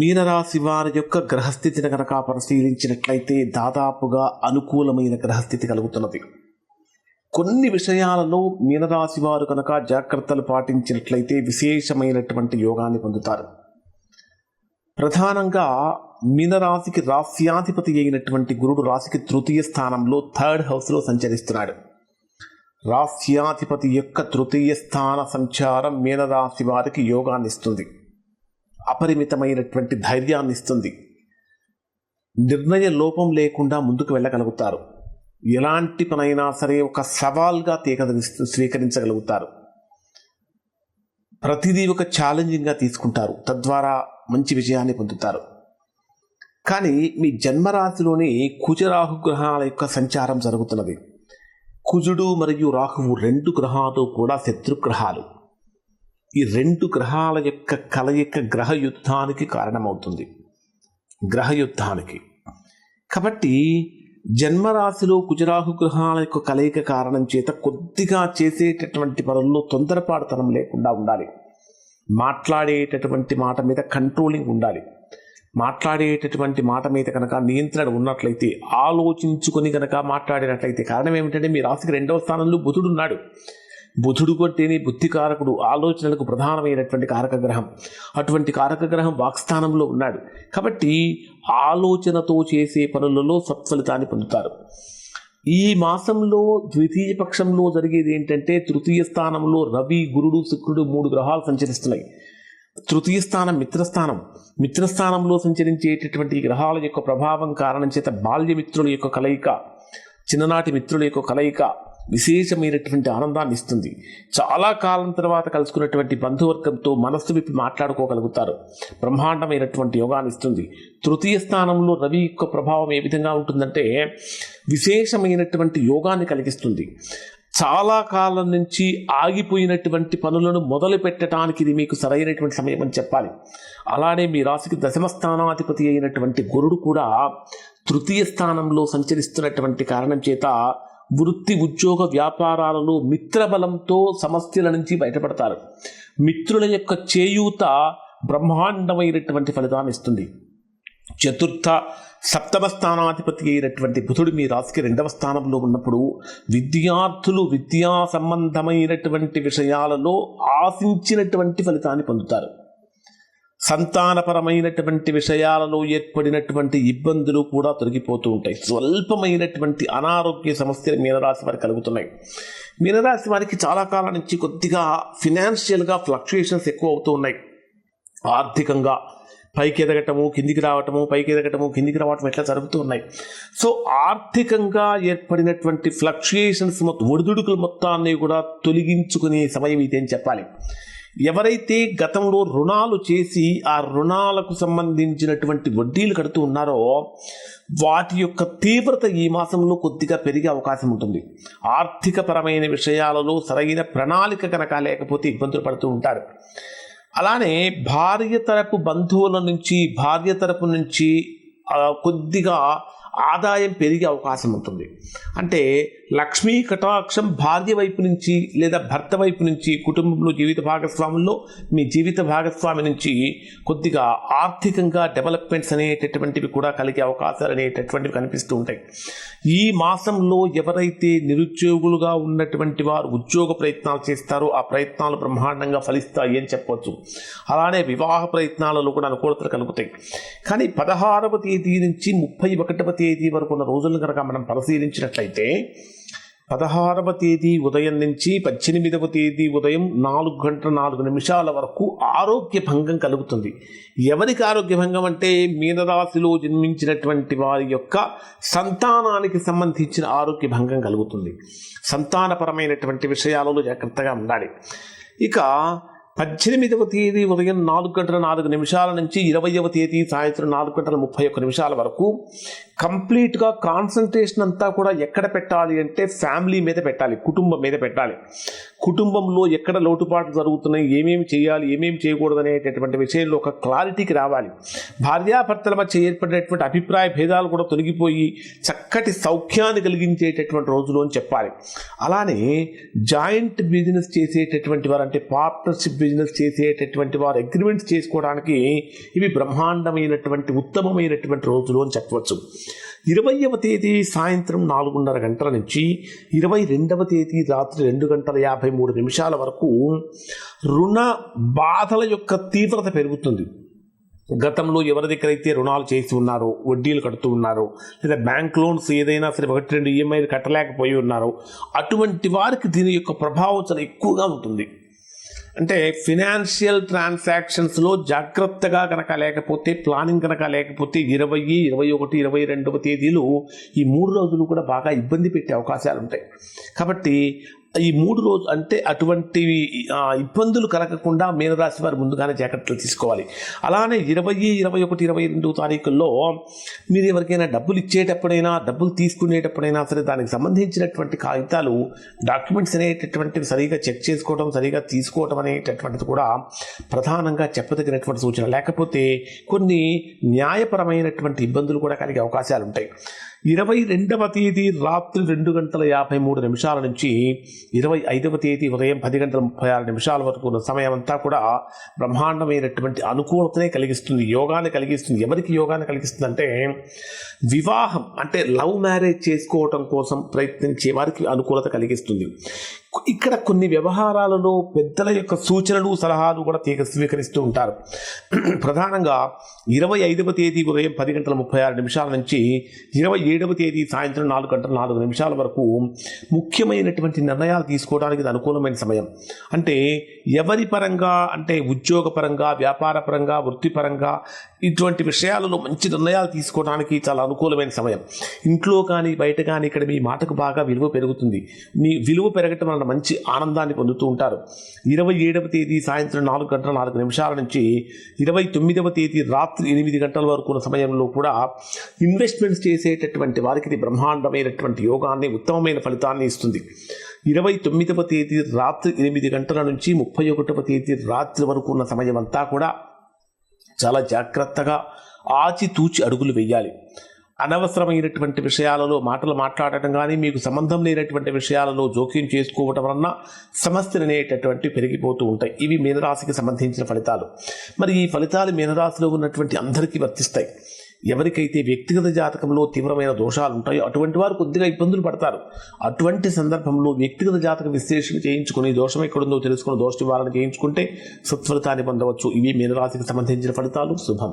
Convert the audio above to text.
మీనరాశి వారి యొక్క గ్రహస్థితిని కనుక పరిశీలించినట్లయితే దాదాపుగా అనుకూలమైన గ్రహస్థితి కలుగుతున్నది. కొన్ని విషయాలలో మీనరాశి వారు కనుక జాగ్రత్తలు పాటించినట్లయితే విశేషమైనటువంటి యోగాన్ని పొందుతారు. ప్రధానంగా మీనరాశికి రాస్యాధిపతి అయినటువంటి గురుడు రాశికి తృతీయ స్థానంలో థర్డ్ హౌస్లో సంచరిస్తున్నాడు. రాస్యాధిపతి యొక్క తృతీయ స్థాన సంచారం మీనరాశి వారికి యోగాన్నిస్తుంది. అపరిమితమైనటువంటి ధైర్యాన్ని ఇస్తుంది నిర్ణయ లోపం లేకుండా ముందుకు వెళ్ళగలుగుతారు. ఎలాంటి పనైనా సరే ఒక సవాల్గా తీగ స్వీకరించగలుగుతారు. ప్రతిదీ ఒక ఛాలెంజింగ్గా తీసుకుంటారు. తద్వారా మంచి విజయాన్ని పొందుతారు. కానీ మీ జన్మరాశిలోని కుజరాహు గ్రహాల యొక్క సంచారం జరుగుతున్నది. కుజుడు మరియు రాహువు రెండు గ్రహాలు కూడా శత్రుగ్రహాలు. ఈ రెండు గ్రహాల యొక్క కలయిక గ్రహ యుద్ధానికి కారణమవుతుంది. గ్రహ యుద్ధానికి కాబట్టి జన్మరాశిలో కుజరాహు గ్రహాల యొక్క కలయిక కారణం చేత కొద్దిగా చేసేటటువంటి పనుల్లో తొందరపాటుతనం లేకుండా ఉండాలి. మాట్లాడేటటువంటి మాట మీద కంట్రోలింగ్ ఉండాలి. మాట్లాడేటటువంటి మాట మీద కనుక నియంత్రణ ఉన్నట్లయితే ఆలోచించుకొని కనుక మాట్లాడినట్లయితే కారణం ఏమిటంటే మీ రాశికి రెండవ స్థానంలో బుధుడు ఉన్నాడు. బుధుడు కొట్టేని బుద్ధికారకుడు ఆలోచనలకు ప్రధానమైనటువంటి కారక గ్రహం అటువంటి కారక గ్రహం వాక్స్థానంలో ఉన్నాడు. కాబట్టి ఆలోచనతో చేసే పనులలో సత్ఫలితాన్ని పొందుతారు. ఈ మాసంలో ద్వితీయ పక్షంలో జరిగేది ఏంటంటే తృతీయ స్థానంలో రవి గురుడు శుక్రుడు మూడు గ్రహాలు సంచరిస్తున్నాయి. తృతీయ స్థానం మిత్రస్థానం. మిత్రస్థానంలో సంచరించేటటువంటి గ్రహాల యొక్క ప్రభావం కారణం చేత బాల్యమిత్రుల యొక్క కలయిక చిన్ననాటి మిత్రుల యొక్క కలయిక విశేషమైనటువంటి ఆనందాన్ని ఇస్తుంది. చాలా కాలం తర్వాత కలుసుకున్నటువంటి బంధువర్గంతో మనస్సు విప్పి మాట్లాడుకోగలుగుతారు. బ్రహ్మాండమైనటువంటి యోగాన్ని ఇస్తుంది. తృతీయ స్థానంలో రవి యొక్క ప్రభావం ఏ విధంగా ఉంటుందంటే విశేషమైనటువంటి యోగాన్ని కలిగిస్తుంది. చాలా కాలం నుంచి ఆగిపోయినటువంటి పనులను మొదలు పెట్టడానికి ఇది మీకు సరైనటువంటి సమయం అని చెప్పాలి. అలానే మీ రాశికి దశమ స్థానాధిపతి అయినటువంటి గురుడు కూడా తృతీయ స్థానంలో సంచరిస్తున్నటువంటి కారణం చేత వృత్తి ఉద్యోగ వ్యాపారాలలో మిత్రబలంతో సమస్యల నుంచి బయటపడతారు. మిత్రుల యొక్క చేయూత బ్రహ్మాండమైనటువంటి ఫలితాన్ని ఇస్తుంది. చతుర్థ సప్తమ స్థానాధిపతి అయినటువంటి బుధుడు మీ రాశికి రెండవ స్థానంలో ఉన్నప్పుడు విద్యార్థులు విద్యా సంబంధమైనటువంటి విషయాలలో ఆశించినటువంటి ఫలితాన్ని పొందుతారు. సంతానపరమైనటువంటి విషయాలలో ఏర్పడినటువంటి ఇబ్బందులు కూడా తొలగిపోతూ ఉంటాయి. స్వల్పమైనటువంటి అనారోగ్య సమస్యలు మీనరాశి వారికి కలుగుతున్నాయి. మీనరాశి వారికి చాలా కాలం నుంచి కొద్దిగా ఫినాన్షియల్గా ఫ్లక్చుయేషన్స్ ఎక్కువ అవుతూ ఉన్నాయి. ఆర్థికంగా పైకి ఎదగటము కిందికి రావటము పైకి ఎదగటము కిందికి రావటం ఎట్లా జరుగుతూ ఉన్నాయి. సో ఆర్థికంగా ఏర్పడినటువంటి ఫ్లక్చుయేషన్స్ మొత్తం ఒడిదుడుకులు మొత్తాన్ని కూడా తొలగించుకునే సమయం ఇది అని చెప్పాలి. ఎవరైతే గతంలో రుణాలు చేసి ఆ రుణాలకు సంబంధించినటువంటి వడ్డీలు కడుతూ ఉన్నారో వాటి యొక్క తీవ్రత ఈ మాసంలో కొద్దిగా పెరిగే అవకాశం ఉంటుంది. ఆర్థిక పరమైన విషయాలలో సరైన ప్రణాళిక కనుక లేకపోతే ఇబ్బందులు పడుతూ ఉంటారు. అలానే భార్య తరపు బంధువుల నుంచి భార్య తరపు నుంచి కొద్దిగా ఆదాయం పెరిగే అవకాశం ఉంటుంది. అంటే లక్ష్మీ కటాక్షం భార్య వైపు నుంచి లేదా భర్త వైపు నుంచి కుటుంబంలో జీవిత భాగస్వాముల్లో మీ జీవిత భాగస్వామి నుంచి కొద్దిగా ఆర్థికంగా డెవలప్మెంట్స్ అనేటటువంటివి కూడా కలిగే అవకాశాలు అనేటటువంటివి కనిపిస్తూ ఉంటాయి. ఈ మాసంలో ఎవరైతే నిరుద్యోగులుగా ఉన్నటువంటి వారు ఉద్యోగ ప్రయత్నాలు చేస్తారో ఆ ప్రయత్నాలు బ్రహ్మాండంగా ఫలిస్తాయి అని చెప్పవచ్చు అలానే వివాహ ప్రయత్నాలలో కూడా అనుకూలతలు కలుగుతాయి. కానీ పదహారవ తేదీ నుంచి ముప్పై ఒకటవ తేదీ వరకు ఉన్న రోజులను కనుక మనం పరిశీలించినట్లయితే పదహారవ తేదీ ఉదయం నుంచి పద్దెనిమిదవ తేదీ ఉదయం నాలుగు గంటల నాలుగు నిమిషాల వరకు ఆరోగ్య భంగం కలుగుతుంది. ఎవరికి ఆరోగ్య భంగం అంటే మీనరాశిలో జన్మించినటువంటి వారి యొక్క సంతానానికి సంబంధించిన ఆరోగ్య భంగం కలుగుతుంది. సంతానపరమైనటువంటి విషయాలలో జాగ్రత్తగా ఉండాలి. ఇక పద్దెనిమిదవ తేదీ ఉదయం నాలుగు గంటల నాలుగు నిమిషాల నుంచి ఇరవైవ తేదీ సాయంత్రం నాలుగు గంటల ముప్పై ఒక్క నిమిషాల వరకు కంప్లీట్గా కాన్సన్ట్రేషన్ అంతా కూడా ఎక్కడ పెట్టాలి అంటే ఫ్యామిలీ మీద పెట్టాలి కుటుంబం మీద పెట్టాలి. కుటుంబంలో ఎక్కడ లోటుపాట్లు జరుగుతున్నాయి ఏమేమి చేయాలి ఏమేమి చేయకూడదు అనేటటువంటి విషయంలో ఒక క్లారిటీకి రావాలి. భార్యాభర్తల మధ్య ఏర్పడినటువంటి అభిప్రాయ భేదాలు కూడా తొలగిపోయి చక్కటి సౌఖ్యాన్ని కలిగించేటటువంటి రోజులు అని చెప్పాలి. అలానే జాయింట్ బిజినెస్ చేసేటటువంటి వారు అంటే పార్ట్నర్షిప్ బిజినెస్ చేసేటటువంటి వారు అగ్రిమెంట్స్ చేసుకోవడానికి ఇవి బ్రహ్మాండమైనటువంటి ఉత్తమమైనటువంటి రోజులు అని చెప్పవచ్చు. ఇరవైవ తేదీ సాయంత్రం నాలుగున్నర గంటల నుంచి ఇరవై రెండవ తేదీ రాత్రి రెండు గంటల యాభై మూడు నిమిషాల వరకు రుణ బాధల యొక్క తీవ్రత పెరుగుతుంది. గతంలో ఎవరి దగ్గర అయితే రుణాలు చేసి ఉన్నారో వడ్డీలు కడుతూ ఉన్నారో లేదా బ్యాంక్ లోన్స్ ఏదైనా సరే ఒకటి రెండు ఈఎంఐలు కట్టలేకపోయి ఉన్నారో అటువంటి వారికి దీని యొక్క ప్రభావం చాలా ఎక్కువగా ఉంటుంది. అంటే ఫినాన్షియల్ ట్రాన్సాక్షన్స్లో జాగ్రత్తగా కనుక లేకపోతే ప్లానింగ్ కనుక లేకపోతే ఇరవై ఇరవై ఒకటి ఇరవై రెండవ తేదీలు ఈ మూడు రోజులు కూడా బాగా ఇబ్బంది పెట్టే అవకాశాలు ఉంటాయి కాబట్టి ఈ మూడు రోజు అంటే అటువంటి ఇబ్బందులు కలగకుండా మీనరాశి వారు ముందుగానే జాగ్రత్తలు తీసుకోవాలి. అలానే ఇరవై ఇరవై ఒకటి ఇరవై రెండు తారీఖుల్లో మీరు ఎవరికైనా డబ్బులు ఇచ్చేటప్పుడైనా డబ్బులు తీసుకునేటప్పుడైనా సరే దానికి సంబంధించినటువంటి కాగితాలు డాక్యుమెంట్స్ అనేటటువంటివి సరిగా చెక్ చేసుకోవడం సరిగా తీసుకోవడం అనేటటువంటిది కూడా ప్రధానంగా చెప్పదగినటువంటి సూచన. లేకపోతే కొన్ని న్యాయపరమైనటువంటి ఇబ్బందులు కూడా కలిగే అవకాశాలు ఉంటాయి. ఇరవై రెండవ తేదీ రాత్రి రెండు గంటల యాభై మూడు నిమిషాల నుంచి ఇరవై ఐదవ తేదీ ఉదయం పది గంటల ముప్పై ఆరు నిమిషాల వరకు ఉన్న సమయం అంతా కూడా బ్రహ్మాండమైనటువంటి అనుకూలతనే కలిగిస్తుంది యోగాన్ని కలిగిస్తుంది. ఎవరికి యోగాన్ని కలిగిస్తుంది అంటే వివాహం అంటే లవ్ మ్యారేజ్ చేసుకోవటం కోసం ప్రయత్నించే వారికి అనుకూలత కలిగిస్తుంది. ఇక్కడ కొన్ని వ్యవహారాలలో పెద్దల యొక్క సూచనలు సలహాలు కూడా తీగ స్వీకరిస్తూ ఉంటారు. ప్రధానంగా ఇరవై ఐదవ తేదీ ఉదయం పది గంటల ముప్పై ఆరు నిమిషాల నుంచి ఇరవై ఏడవ తేదీ సాయంత్రం నాలుగు గంటల నాలుగు నిమిషాల వరకు ముఖ్యమైనటువంటి నిర్ణయాలు తీసుకోవడానికి ఇది అనుకూలమైన సమయం. అంటే ఎవరి పరంగా అంటే ఉద్యోగపరంగా వ్యాపారపరంగా వ్యాపార పరంగా వృత్తిపరంగా ఇటువంటి విషయాలలో మంచి నిర్ణయాలు తీసుకోవడానికి చాలా అనుకూలమైన సమయం. ఇంట్లో కానీ బయట కానీ ఇక్కడ మీ మాటకు బాగా విలువ పెరుగుతుంది. మీ విలువ పెరగటం వలన మంచి ఆనందాన్ని పొందుతూ ఉంటారు. ఇరవై ఏడవ తేదీ సాయంత్రం నాలుగు గంటల నాలుగు నిమిషాల నుంచి ఇరవై తొమ్మిదవ తేదీ రాత్రి ఎనిమిది గంటల వరకు ఉన్న సమయంలో కూడా ఇన్వెస్ట్మెంట్స్ చేసేటటువంటి వారికి ఇది బ్రహ్మాండమైనటువంటి యోగాన్ని ఉత్తమమైన ఫలితాన్ని ఇస్తుంది. ఇరవై తొమ్మిదవ తేదీ రాత్రి ఎనిమిది గంటల నుంచి ముప్పై ఒకటవ తేదీ రాత్రి వరకు ఉన్న సమయం అంతా కూడా చాలా జాగ్రత్తగా ఆచితూచి అడుగులు వేయాలి. అనవసరమైనటువంటి విషయాలలో మాటలు మాట్లాడటం కానీ మీకు సంబంధం లేనటువంటి విషయాలలో జోక్యం చేసుకోవటం వలన సమస్యలు అనేటటువంటి పెరిగిపోతూ ఉంటాయి. ఇవి మీనరాశికి సంబంధించిన ఫలితాలు. మరి ఈ ఫలితాలు మీనరాశిలో ఉన్నటువంటి అందరికీ వర్తిస్తాయి. ఎవరికైతే వ్యక్తిగత జాతకంలో తీవ్రమైన దోషాలు ఉంటాయో అటువంటి వారు కొద్దిగా ఇబ్బందులు పడతారు. అటువంటి సందర్భంలో వ్యక్తిగత జాతక విశ్లేషణ చేయించుకుని దోషం ఎక్కడుందో తెలుసుకుని దోష నివారణ చేయించుకుంటే సత్ఫలితాన్ని పొందవచ్చు. ఇవి మీనరాశికి సంబంధించిన ఫలితాలు. శుభం.